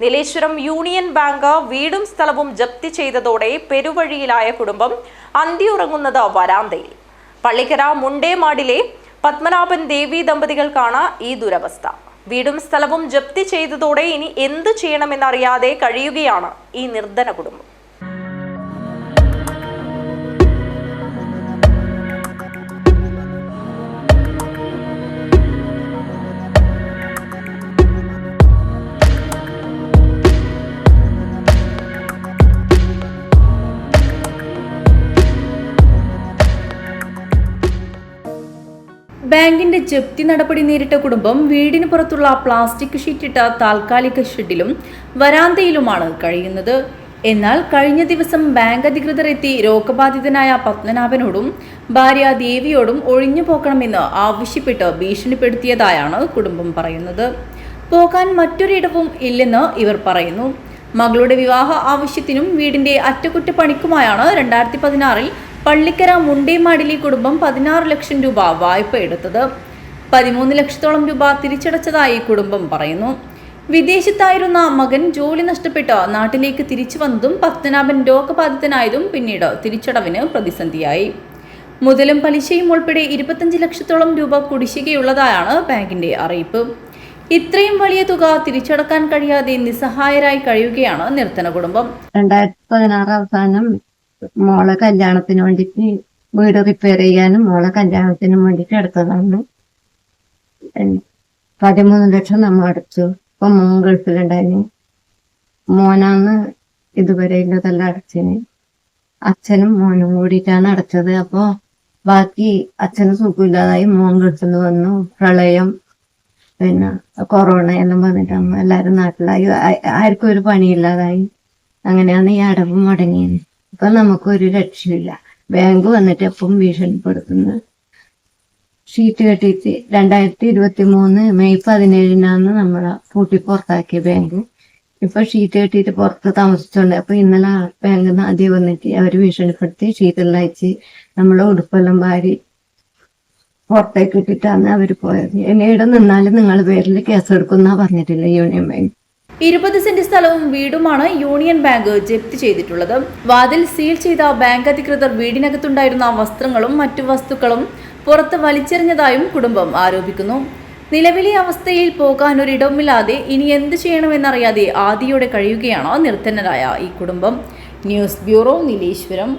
Nileshwaram union bank വീടും സ്ഥലവും ജപ്തി ചെയ്തതോടെ പെരുവഴിയിലായ കുടുംബം അന്തിയുറങ്ങുന്നത് വരാന്തയിൽ. പള്ളിക്കര മുണ്ടേമാടിലെ പത്മനാഭൻ ദേവി ദമ്പതികൾക്കാണ് ഈ ദുരവസ്ഥ. വീടും സ്ഥലവും ജപ്തി ചെയ്തതോടെ ഇനി എന്തു ചെയ്യണമെന്നറിയാതെ കഴിയുകയാണ് ഈ നിർധന കുടുംബം. ബാങ്കിന്റെ ജപ്തി നടപടി നേരിട്ട കുടുംബം വീടിന് പുറത്തുള്ള പ്ലാസ്റ്റിക് ഷീറ്റിട്ട താൽക്കാലിക ഷെഡിലും വരാന്തയിലുമാണ് കഴിയുന്നത്. എന്നാൽ കഴിഞ്ഞ ദിവസം ബാങ്ക് അധികൃതർ എത്തി രോഗബാധിതനായ പത്മനാഭനോടും ഭാര്യ ദേവിയോടും ഒഴിഞ്ഞു പോകണമെന്ന് ആവശ്യപ്പെട്ട് ഭീഷണിപ്പെടുത്തിയതായാണ് കുടുംബം പറയുന്നത്. പോകാൻ മറ്റൊരിടവും ഇല്ലെന്ന് ഇവർ പറയുന്നു. മകളുടെ വിവാഹ ആവശ്യത്തിനും വീടിന്റെ അറ്റകുറ്റപ്പണിക്കുമായാണ് രണ്ടായിരത്തി പതിനാറിൽ പള്ളിക്കര മുണ്ടിമാടിലി കുടുംബം പതിനാറ് ലക്ഷം രൂപ വായ്പ എടുത്തത്. പതിമൂന്ന് ലക്ഷത്തോളം രൂപ തിരിച്ചടച്ചതായി കുടുംബം പറയുന്നു. വിദേശത്തായിരുന്ന മകൻ ജോലി നഷ്ടപ്പെട്ട് നാട്ടിലേക്ക് തിരിച്ചു വന്നതും പത്മനാഭൻ രോഗബാധിതനായതും പിന്നീട് തിരിച്ചടവിന് പ്രതിസന്ധിയായി. മുതലും പലിശയും ഉൾപ്പെടെ ഇരുപത്തഞ്ച് ലക്ഷത്തോളം രൂപ കുടിശ്ശികയുള്ളതായാണ് ബാങ്കിന്റെ അറിയിപ്പ്. ഇത്രയും വലിയ തുക തിരിച്ചടക്കാൻ കഴിയാതെ നിസ്സഹായരായി കഴിയുകയാണ് നിർത്തന കുടുംബം. രണ്ടായിരത്തി പതിനാറ് അവസാനം മോളെ കല്യാണത്തിന് വേണ്ടിട്ട് വീട് റിപ്പയർ ചെയ്യാനും മോളെ കല്യാണത്തിനും വേണ്ടിട്ട് എടുത്തതാണ്. പതിമൂന്ന് ലക്ഷം നമ്മൾ അടച്ചു. ഇപ്പൊ മോൻ ഗൾഫിലുണ്ടായിരുന്നു മോനാന്ന് ഇതുവരെ ഇല്ലതെല്ലാം അടച്ചിന്. അച്ഛനും മോനും കൂടിയിട്ടാണ് അടച്ചത്. അപ്പോ ബാക്കി അച്ഛന് സുഖമില്ലാതായി മോൻ ഗൾഫിൽ നിന്ന് വന്നു. പ്രളയം പിന്നെ കൊറോണ എല്ലാം വന്നിട്ടാണ് എല്ലാരും നാട്ടിലായി. ആർക്കും ഒരു പണിയില്ലാതായി. അങ്ങനെയാണ് ഈ അടവ് മുടങ്ങിയത്. ഇപ്പൊ നമുക്കൊരു രക്ഷയില്ല. ബാങ്ക് വന്നിട്ട് എപ്പം ഭീഷണിപ്പെടുത്തുന്നു ഷീറ്റ് കെട്ടിയിട്ട് രണ്ടായിരത്തി ഇരുപത്തി മൂന്ന് മെയ് പതിനേഴിനാണ് നമ്മളെ പൂട്ടി പുറത്താക്കിയ ബാങ്ക് ഇപ്പൊ ഷീറ്റ് കെട്ടിയിട്ട് പുറത്ത് താമസിച്ചോണ്ട് അപ്പൊ ഇന്നലെ ബാങ്കിൽ നിന്ന് ആദ്യം വന്നിട്ട് അവർ ഭീഷണിപ്പെടുത്തി ഷീറ്റെല്ലാം അയച്ച് നമ്മളെ ഉടുപ്പെല്ലാം വാരി പുറത്തേക്ക് ഇട്ടിട്ടാണ് അവർ പോയത്. ഇനി ഇവിടെ നിന്നാലും നിങ്ങളെ പേരിൽ കേസെടുക്കുന്ന പറഞ്ഞിട്ടില്ല യൂണിയൻ ബാങ്ക് ഇരുപത് സെന്റ് സ്ഥലവും വീടുമാണ് യൂണിയൻ ബാങ്ക് ജപ്തി ചെയ്തിട്ടുള്ളത്. വാതിൽ സീൽ ചെയ്ത ബാങ്ക് അധികൃതർ വീടിനകത്തുണ്ടായിരുന്ന വസ്ത്രങ്ങളും മറ്റു വസ്തുക്കളും പുറത്ത് വലിച്ചെറിഞ്ഞതായും കുടുംബം ആരോപിക്കുന്നു. നിലവിലെ അവസ്ഥയിൽ പോകാൻ ഒരിടവുമില്ലാതെ ഇനി എന്ത് ചെയ്യണമെന്നറിയാതെ ആദിയോടെ കഴിയുകയാണ് നിർത്തനരായ ഈ കുടുംബം. News bureau Nileshwaram.